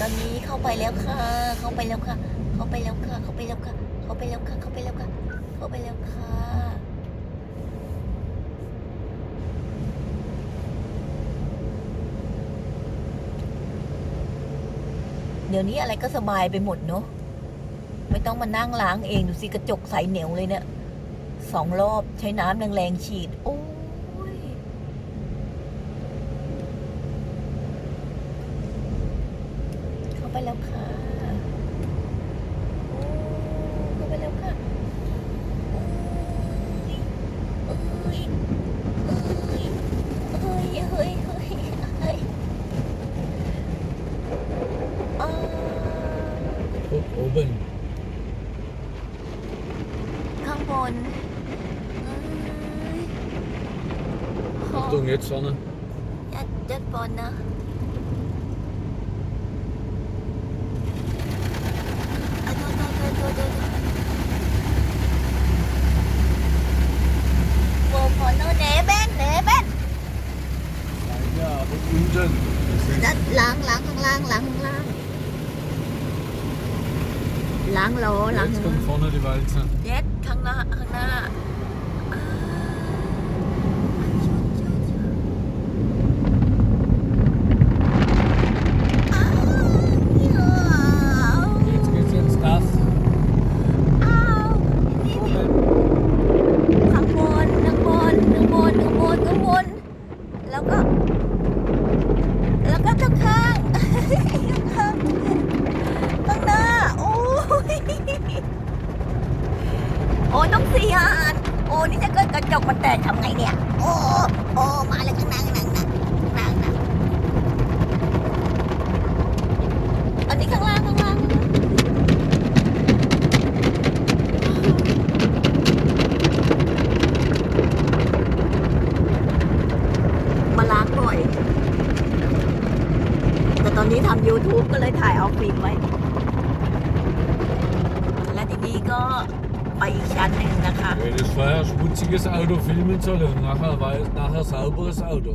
ตอนนี้เข้าไปแล้วค่ะ เข้าไปแล้วค่ะ เข้าไปแล้วค่ะ เข้าไปแล้วค่ะ เข้าไปแล้วค่ะ เข้าไปแล้วค่ะ เข้าไปแล้วค่ะเดี๋ยวนี้อะไรก็สบายไปหมดเนาะไม่ต้องมานั่งล้างเอง ดูสิกระจกใสเหนียวเลยเนี่ยสองรอบใช้น้ำแรงๆฉีด โอ้ย เข้าไป แล้วค่ะโอ้เข้าไปแล้วค่ะโอ้ยเอ้ยเอ้ยเอ้ยเอ้ยเอ้ยอ่า Guck oben. ข้างบนเอ้ยขอ Achtung, jetzt vorne. ยัดยัดบอลนะอะโทษโทษโทษโทษโทษโอ้พอโนเนเบนเนเบน Ja, aber unten. ด้านล้างล้างข้างล่างล้างข้างล่างล้างโลล้าง Jetzt kommt vorne die Walze. เย็ดข้างหน้าข้างหน้าอ่าอ้าวเยอะ Jetzt geht's ins Dach. อ้าวนี่นี่ข้างบนข้างบนข้างบนข้างบนข้างบน แล้วก็ แล้วก็ข้างข้างข้างข้างหน้า โอ้ย โอ้ต้องสี่อันโอ้นี่จะเกิดกระจกมันแตกทำไงเนี่ย โอ้โอ้มาเลยข้างหน้าข้างหน้าข้างหน้าข้างหน้างอันนี้ข้างล่างข้างล่างข้างล่างมาล้างบ่อย แต่ตอนนี้ทำ YouTube ก็เลยถ่ายเอาฟิล์มไว้ และทีนี้ก็ ไปอีกชั้นหนึ่งนะคะ Wer das vorher schmutziges Auto filmen soll und nachher, weiß, nachher sauberes Auto.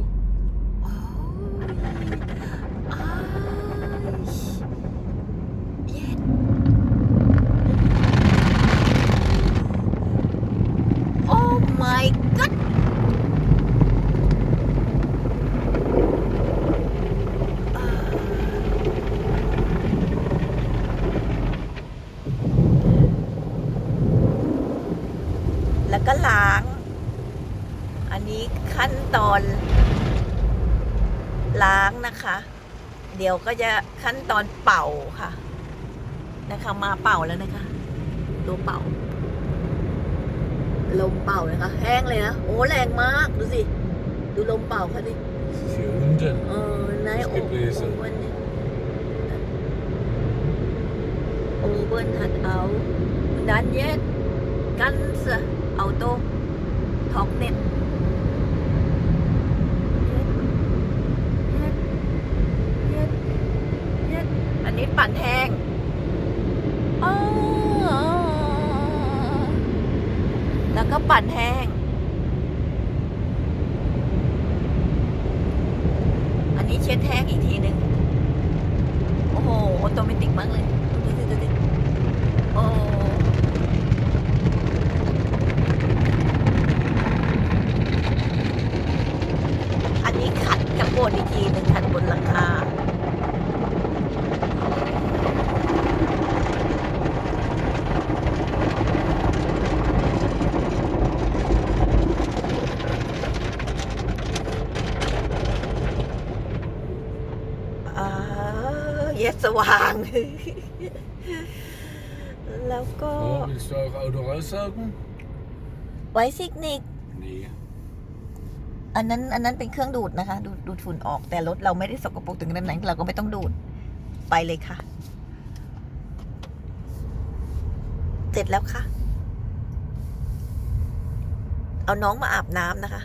ขั้นตอน ล้างนะคะ เดี๋ยวก็จะขั้นตอนเป่าค่ะ นะคะ มาเป่าแล้วนะคะ ตัวเป่า ลมเป่านะคะ แห้งเลยนะโอ้แรงมาก ดูสิ ดูลมเป่าค่ะดิ Hier unten. เออนายโอสกิปเลยสิโอเวนเนี่ยโอเวนหัดเอาดันเย็ดกันเสเอาโตท็อกเน็ตเย็ดเย็ดเย็ด อันนี้ปั่นแห้งอ๋อแล้วก็ปั่นแห้ง อันนี้เช็ดแห้งอีกทีหนึ่งโอ้โหออโตเมติกมากเลยดูดิดูดิโอ้อันนี้ขัดกับบนอีกทีหนึ่งขัดบนหลังคาอ่าเย็ดสว่าง แล้วก็ So, willst du auch Auto raussaugen? ไว้ซิกนิก Nee. อันนั้นอันนั้นเป็นเครื่องดูดนะคะ ดูดดูดฝุ่นออกแต่รถเราไม่ได้สกปรกถึงขนาดนั้นเราก็ไม่ต้องดูดไปเลยค่ะ เสร็จแล้วค่ะ เอาน้องมาอาบน้ำนะคะ